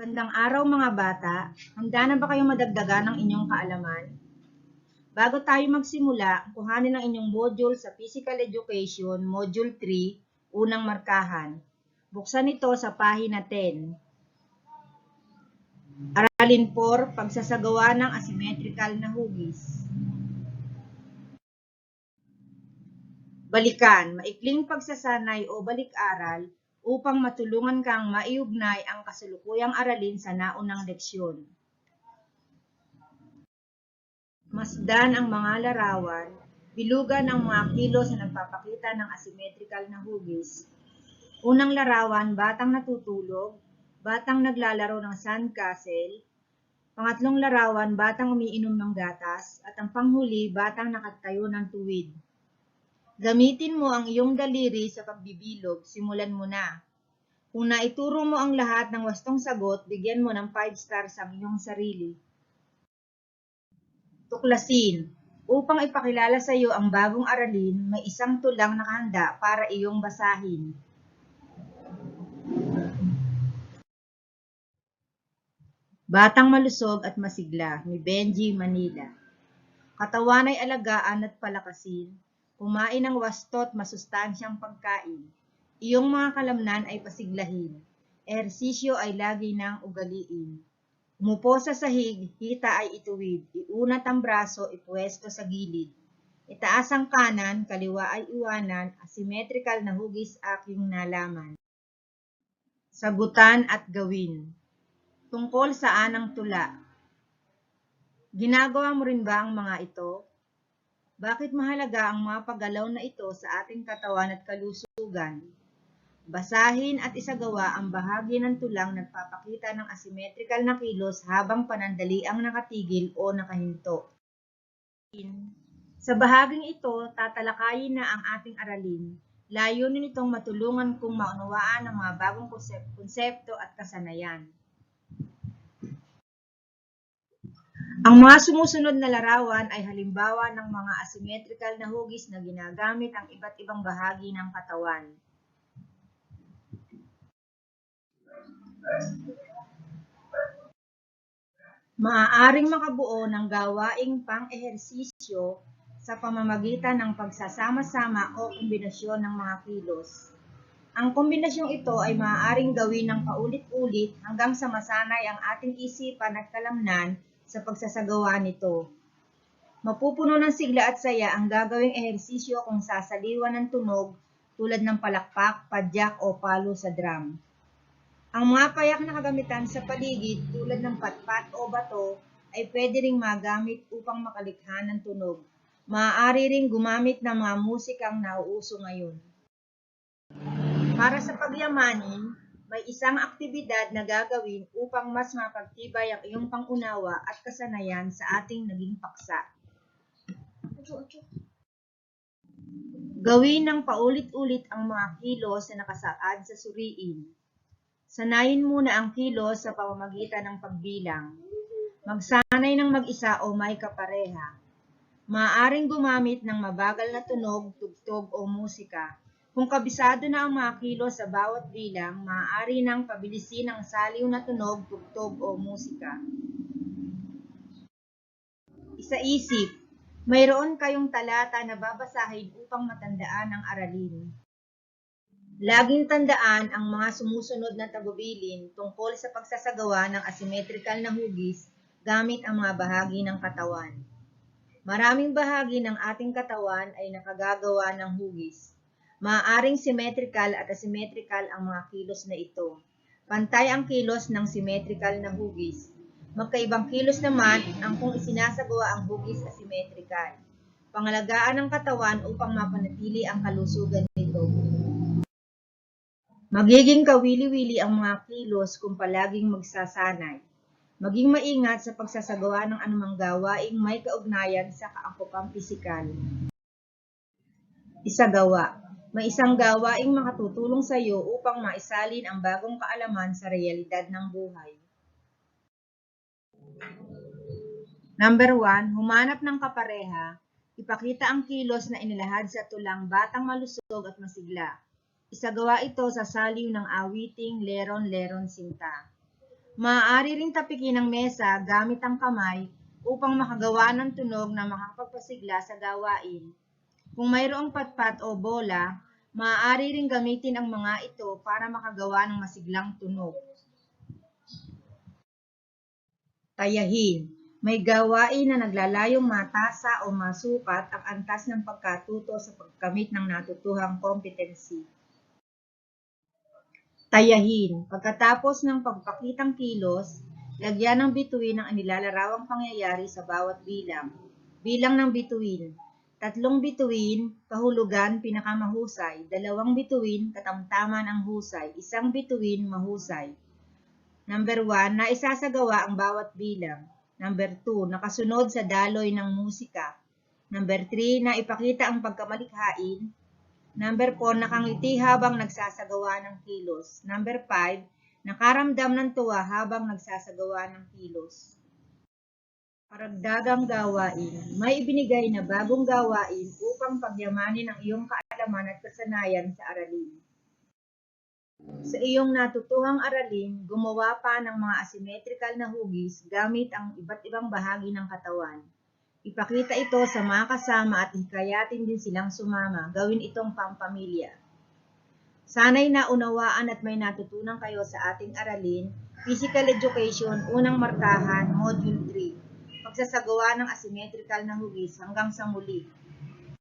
Magandang araw mga bata. Handa na ba kayong madagdagan ng inyong kaalaman? Bago tayo magsimula, kuhanin ang inyong module sa Physical Education, Module 3, unang markahan. Buksan ito sa pahina 10. Aralin 4, pagsasagawa ng asymmetrical na hugis. Balikan, maikling pagsasanay o balik-aral upang matulungan kang maiugnay ang kasalukuyang aralin sa naunang leksyon. Masdan ang mga larawan, bilugan ang mga kilos na nagpapakita ng asymmetrical na hugis. Unang larawan, batang natutulog, batang naglalaro ng sandcastle, pangatlong larawan, batang umiinom ng gatas, at ang panghuli, batang nakatayo ng tuwid. Gamitin mo ang iyong daliri sa pagbibilog, simulan mo na. Kung naituro mo ang lahat ng wastong sagot, bigyan mo ng 5 stars ang iyong sarili. Tuklasin. Upang ipakilala sa iyo ang bagong aralin, may isang tulang nakahanda para iyong basahin. Batang malusog at masigla ni Benji Manila. Katawan ay alagaan at palakasin. Kumain ng wastot masustansyang pagkain. Iyong mga kalamnan ay pasiglahin. Ehersisyo ay lagi nang ugaliin. Umupo sa sahig, hita ay ituwid. Iunat ang braso, ipwesto sa gilid. Itaas ang kanan, kaliwa ay iwanan, asymmetrical na hugis aking nalaman. Sagutan at gawin. Tungkol saan ang tula? Ginagawa mo rin ba ang mga ito? Bakit mahalaga ang mga paggalaw na ito sa ating katawan at kalusugan? Basahin at isagawa ang bahagi ng tulang nagpapakita ng asymmetrical na kilos habang panandaliang nakatigil o nakahinto. Sa bahaging ito, tatalakayin na ang ating aralin. Layunin nitong matulungan kung maunawaan ang mga bagong konsep- konsepto at kasanayan. Ang mga sumusunod na larawan ay halimbawa ng mga asymmetrical na hugis na ginagamit ang iba't ibang bahagi ng katawan. Maaaring makabuo ng gawaing pang-ehersisyo sa pamamagitan ng pagsasama-sama o kombinasyon ng mga kilos. Ang kombinasyong ito ay maaaring gawin ng paulit-ulit hanggang sa masanay ang ating isipan at kalamnan sa pagsasagawa nito. Mapupuno ng sigla at saya ang gagawing ehersisyo kung sasaliwan ng tunog tulad ng palakpak, padyak o palo sa drum. Ang mga payak na kagamitan sa paligid tulad ng patpat o bato ay pwede ring magamit upang makalikha ng tunog. Maaari ring gumamit ng mga musikang nauuso ngayon. Para sa pagyamanin, may isang aktibidad na gagawin upang mas mapagtibay ang iyong pangunawa at kasanayan sa ating naging paksa. Gawin ng paulit-ulit ang mga kilos na nakasaad sa suriin. Sanayin muna ang kilos sa pamamagitan ng pagbilang. Magsanay ng mag-isa o may kapareha. Maaaring gumamit ng mabagal na tunog, tugtog o musika. Kung kabisado na ang mga kilos sa bawat bilang, maaari nang pabilisin ang saliw na tunog, tugtog o musika. Isa-isip, mayroon kayong talata na babasahin upang matandaan ang aralin. Laging tandaan ang mga sumusunod na tagubilin tungkol sa pagsasagawa ng asymmetrical na hugis gamit ang mga bahagi ng katawan. Maraming bahagi ng ating katawan ay nakagagawa ng hugis. Maaaring symmetrical at asymmetrical ang mga kilos na ito. Pantay ang kilos ng symmetrical na hugis. Magkaibang kilos naman ang kung isinasagawa ang hugis asymmetrical. Pangalagaan ng katawan upang mapanatili ang kalusugan nito. Magiging kawili-wili ang mga kilos kung palaging magsasanay. Maging maingat sa pagsasagawa ng anumang gawaing may kaugnayan sa kaangkupang pisikal. Isagawa. May isang gawaing makatutulong sa iyo upang maisalin ang bagong kaalaman sa realidad ng buhay. Number 1, humanap ng kapareha. Ipakita ang kilos na inilahad sa tulang batang malusog at masigla. Isagawa ito sa saliw ng awiting Leron Leron Sinta. Maaari ring tapikin ang mesa gamit ang kamay upang makagawa ng tunog na makakapagpasigla sa gawain. Kung mayroong patpat o bola, maaari ring gamitin ang mga ito para makagawa ng masiglang tunog. Tayahin. May gawain na naglalayong matasa o masukat ang antas ng pagkatuto sa pagkamit ng natutuhang competency. Tayahin. Pagkatapos ng pagpakitang kilos, lagyan ng bituin ang inilalarawang pangyayari sa bawat bilang. Bilang ng bituin. Tatlong bituin, kahulugan, pinakamahusay. Dalawang bituin, katamtaman ang husay. Isang bituin, mahusay. Number 1, na isasagawa ang bawat bilang. Number 2, nakasunod sa daloy ng musika. Number 3, na ipakita ang pagkamalikhain. Number 4, nakangiti habang nagsasagawa ng kilos. Number 5, nakaramdam ng tuwa habang nagsasagawa ng kilos. Paragdagang gawain. May ibinigay na bagong gawain upang pagyamanin ang iyong kaalaman at kasanayan sa aralin. Sa iyong natutuhang aralin, gumawa pa ng mga asymmetrical na hugis gamit ang iba't ibang bahagi ng katawan. Ipakita ito sa mga kasama at hikayatin din silang sumama. Gawin itong pampamilya. Sana'y naunawaan at may natutunan kayo sa ating aralin, Physical Education, unang markahan, Module 3. Pagsasagawa ng asymmetrical na hugis hanggang sa muli.